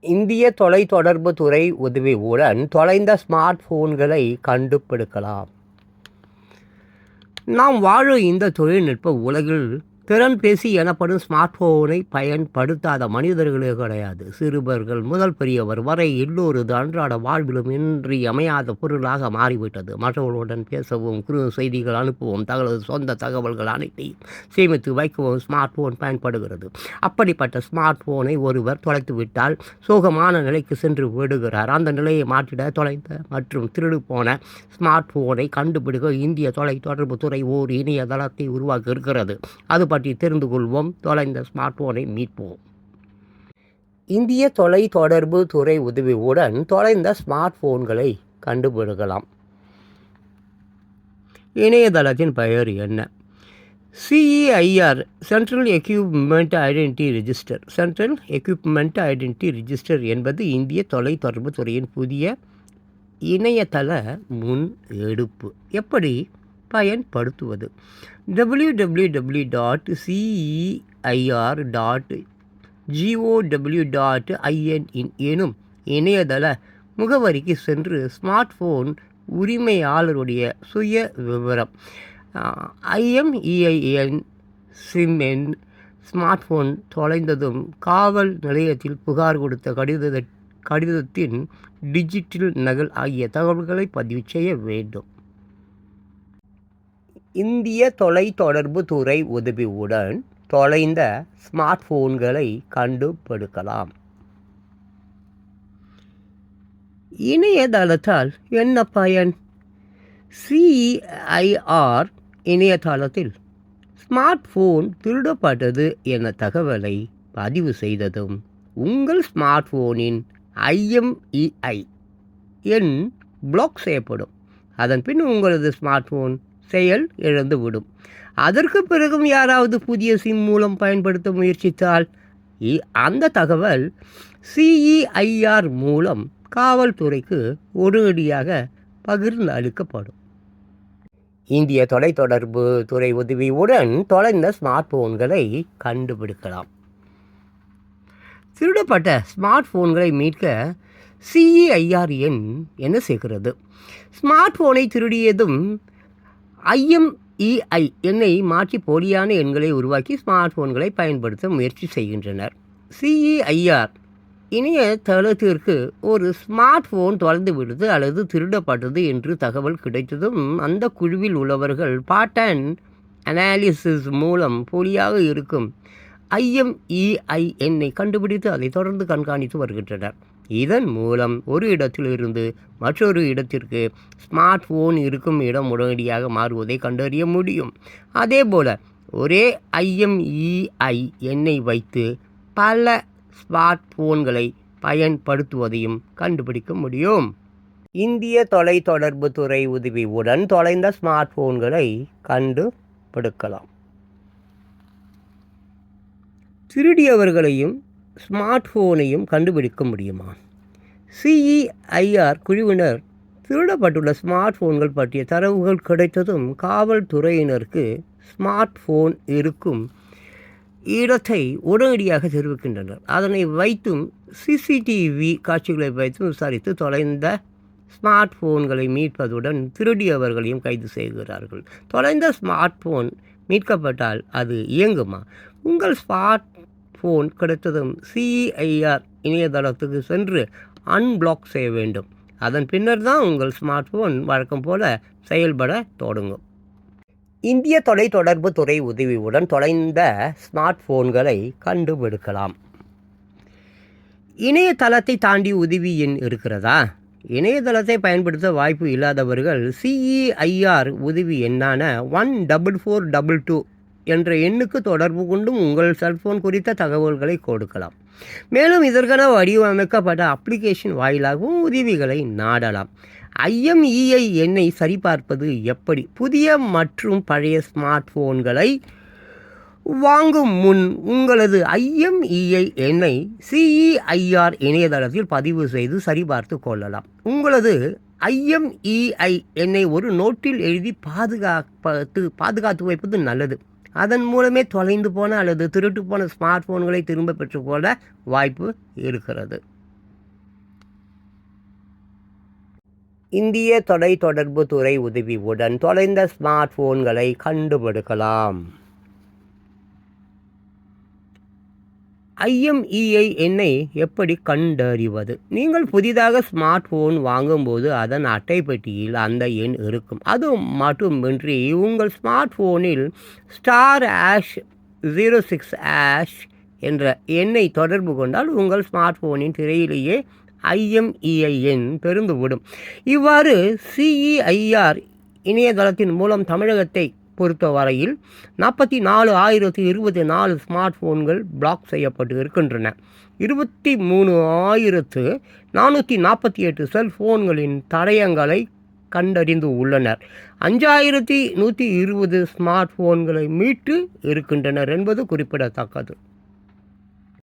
இந்திய தொலைத்தொடர்பு துறை உதவியுடன் தொலைந்த ஸ்மார்ட் போன்களை கண்டுபிடிக்கலாம். நாம் வாழும் இந்த தொழில்நுட்ப உலகில் திறன்பேசி எனப்படும் ஸ்மார்ட் போனை பயன்படுத்தாத மனிதர்களே கிடையாது. சிறுவர்கள் முதல் பெரியவர் வரை எல்லோரது அன்றாட வாழ்விலும் இன்றி அமையாத பொருளாக மாறிவிட்டது. மற்றவர்களுடன் பேசவும் குறு செய்திகள் அனுப்பவும் தங்களது சொந்த தகவல்கள் அனைத்தையும் சேமித்து வைக்கவும் ஸ்மார்ட் போன் பயன்படுகிறது. அப்படிப்பட்ட ஸ்மார்ட் போனை ஒருவர் தொலைத்துவிட்டால் சோகமான நிலைக்கு சென்று விடுகிறார். அந்த நிலையை மாற்றிட தொலைந்த மற்றும் திருடு போன ஸ்மார்ட் போனை கண்டுபிடிக்க இந்திய தொலைத்தொடர்பு துறை ஓர் இணையதளத்தை உருவாக்கி இருக்கிறது. அது பற்றி தெரிந்து கொள்வோம். தொலைந்த ஸ்மார்ட் போனை மீட்போம். இந்திய தொலைத்தொடர்பு துறை உதவியுடன் தொலைந்த ஸ்மார்ட் போன்களை கண்டுபிடிக்கலாம். இணையதளத்தின் பெயர் என்ன? CEIR central equipment identity register central equipment identity register என்பது இந்திய தொலைத்தொடர்பு துறையின் புதிய இணையதள முன் எடுப்பு. எப்படி? பயன்படுத்துவது. W W W dot CEIR dot GOW dot IN எனும் இணையதள முகவரிக்கு சென்று ஸ்மார்ட் ஃபோன் உரிமையாளருடைய சுய விவரம் ஐஎம்இஐஎன் சிம் எண் ஸ்மார்ட் ஃபோன் தொலைந்ததும் காவல் நிலையத்தில் புகார் கொடுத்த கடித கடிதத்தின் டிஜிட்டல் நகல் ஆகிய தகவல்களை பதிவு செய்ய வேண்டும். இந்திய தொலைத்தொடர்பு துறை உதவியுடன் தொலைந்த ஸ்மார்ட் போன்களை கண்டுபிடிக்கலாம். இணையதளத்தால் என்ன பயன்? சிஐஆர் இணையதளத்தில் ஸ்மார்ட் ஃபோன் திருடப்பட்டது என தகவலை பதிவு செய்ததும் உங்கள் ஸ்மார்ட் ஃபோனின் ஐஎம்இஐ எண் பிளாக் செய்யப்படும். அதன் பின் உங்களது ஸ்மார்ட் ஃபோன் செயல் இழந்துவிடும். அதற்கு பிறகும் யாராவது புதிய சிம் மூலம் பயன்படுத்த முயற்சித்தால் அந்த தகவல் சிஇஐஆர் மூலம் காவல்துறைக்கு உடனடியாக பகிர்ந்து அளிக்கப்படும். இந்திய தொலைத்தொடர்பு துறை உதவியுடன் தொலைந்த ஸ்மார்ட் போன்களை கண்டுபிடிக்கலாம். திருடப்பட்ட ஸ்மார்ட் போன்களை மீட்க சிஇஐஆர் எண் என்ன செய்கிறது? ஸ்மார்ட் போனை திருடியதும் ஐஎம்இஐ எண்ணை மாற்றி போலியான எண்களை உருவாக்கி ஸ்மார்ட் போன்களை பயன்படுத்த முயற்சி செய்கின்றனர். சிஇஐஆர் இணையதளத்திற்கு ஒரு ஸ்மார்ட் ஃபோன் தொலைந்து விடுது அல்லது திருடப்பட்டது என்று தகவல் கிடைத்ததும் அந்த குழுவில் உள்ளவர்கள் பாட்டன் அனாலிசிஸ் மூலம் போலியாக இருக்கும் ஐஎம்இஐஎன்னை கண்டுபிடித்து அதை தொடர்ந்து கண்காணித்து வருகின்றனர். இதன் மூலம் ஒரு இடத்திலிருந்து மற்றொரு இடத்திற்கு ஸ்மார்ட் ஃபோன் இருக்கும் இடம் உடனடியாக மாறுவதை கண்டறிய முடியும். அதேபோல் ஒரே ஐஎம்இஐ எண்ணை வைத்து பல ஸ்மார்ட் ஃபோன்களை பயன்படுத்துவதையும் கண்டுபிடிக்க முடியும். இந்திய தொலைத்தொடர்பு துறை உதவியுடன் தொலைந்த ஸ்மார்ட் ஃபோன்களை கண்டுபிடிக்கலாம். திருடியவர்களையும் ஸ்மார்ட் ஃபோனையும் கண்டுபிடிக்க முடியுமா? சிஇஐஆர் குழுவினர் திருடப்பட்டுள்ள ஸ்மார்ட் ஃபோன்கள் பற்றிய தரவுகள் கிடைத்ததும் காவல்துறையினருக்கு ஸ்மார்ட் ஃபோன் இருக்கும் இடத்தை உடனடியாக தெரிவிக்கின்றனர். அதனை வைத்தும் சிசிடிவி காட்சிகளை வைத்தும் விசாரித்து தொலைந்த ஸ்மார்ட் ஃபோன்களை மீட்பதுடன் திருடியவர்களையும் கைது செய்கிறார்கள். தொலைந்த ஸ்மார்ட் ஃபோன் மீட்கப்பட்டால் அது இயங்குமா? உங்கள் ஸ்மார்ட் ஃபோன் கிடைத்ததும் சிஐஆர் இணையதளத்துக்கு சென்று அன்பிளாக் செய்ய வேண்டும். அதன் பின்னர் தான் உங்கள் ஸ்மார்ட் ஃபோன் வழக்கம் போல செயல்பட தொடங்கும். இந்திய தொலைத்தொடர்பு துறை உதவியுடன் தொலைந்த ஸ்மார்ட் ஃபோன்களை கண்டுபிடிக்கலாம். இணையதளத்தை தாண்டி உதவி எண் இருக்கிறதா? இணையதளத்தை பயன்படுத்த வாய்ப்பு இல்லாதவர்கள் சிஇஐஆர் உதவி எண்ணான one double four double two என்ற எண்ணுக்கு தொடர்பு கொண்டும் உங்கள் செல்போன் குறித்த தகவல்களை கொடுக்கலாம். மேலும் இதற்கென வடிவமைக்கப்பட்ட அப்ளிகேஷன் வாயிலாகவும் உதவிகளை நாடலாம். ஐஎம்இஐ எண்ணை சரிபார்ப்பது எப்படி? புதிய மற்றும் பழைய ஸ்மார்ட் ஃபோன்களை வாங்கும் முன் உங்களது ஐஎம்இஐ எண்ணை சிஇஐஆர் இணையதளத்தில் பதிவு செய்து சரிபார்த்து கொள்ளலாம். உங்களது ஐஎம்இஐ எண்ணை ஒரு நோட்டில் எழுதி பாதுகாப்பது பாதுகாத்து வைப்பது நல்லது. அதன் மூலமே தொலைந்து போன அல்லது திருட்டு போன ஸ்மார்ட் ஃபோன்களை திரும்ப பெற்றுக்கொள்ள வாய்ப்பு இருக்கிறது. இந்திய தொலை தொடர்பு துறை உதவியுடன் தொலைந்த ஸ்மார்ட் ஃபோன்களை கண்டுபிடிக்கலாம். ஐஎம்இஐ எண்ணை எப்படி கண்டறிவது? நீங்கள் புதிதாக ஸ்மார்ட் ஃபோன் வாங்கும்போது அதன் அட்டைப்பெட்டியில் அந்த எண் இருக்கும். அது மட்டுமின்றி உங்கள் ஸ்மார்ட் ஃபோனில் star hash zero six hash என்ற எண்ணை தொடர்பு கொண்டால் உங்கள் ஸ்மார்ட் ஃபோனின் திரையிலேயே ஐஎம்இஐ எண் தெரிந்துவிடும் இவ்வாறு சிஇஐஆர் இணையதளத்தின் மூலம் தமிழகத்தை பொறுத்தவரையில் நாற்பத்தி நாலு ஆயிரத்தி இருபத்தி நாலு ஸ்மார்ட் ஃபோன்கள் பிளாக் செய்யப்பட்டு இருக்கின்றன. இருபத்தி மூணு ஆயிரத்து நானூற்றி நாற்பத்தி எட்டு செல்ஃபோன்களின் தடயங்களை கண்டறிந்து உள்ளனர். அஞ்சாயிரத்தி நூற்றி இருபது ஸ்மார்ட் ஃபோன்களை மீட்டு இருக்கின்றனர் என்பது குறிப்பிடத்தக்கது.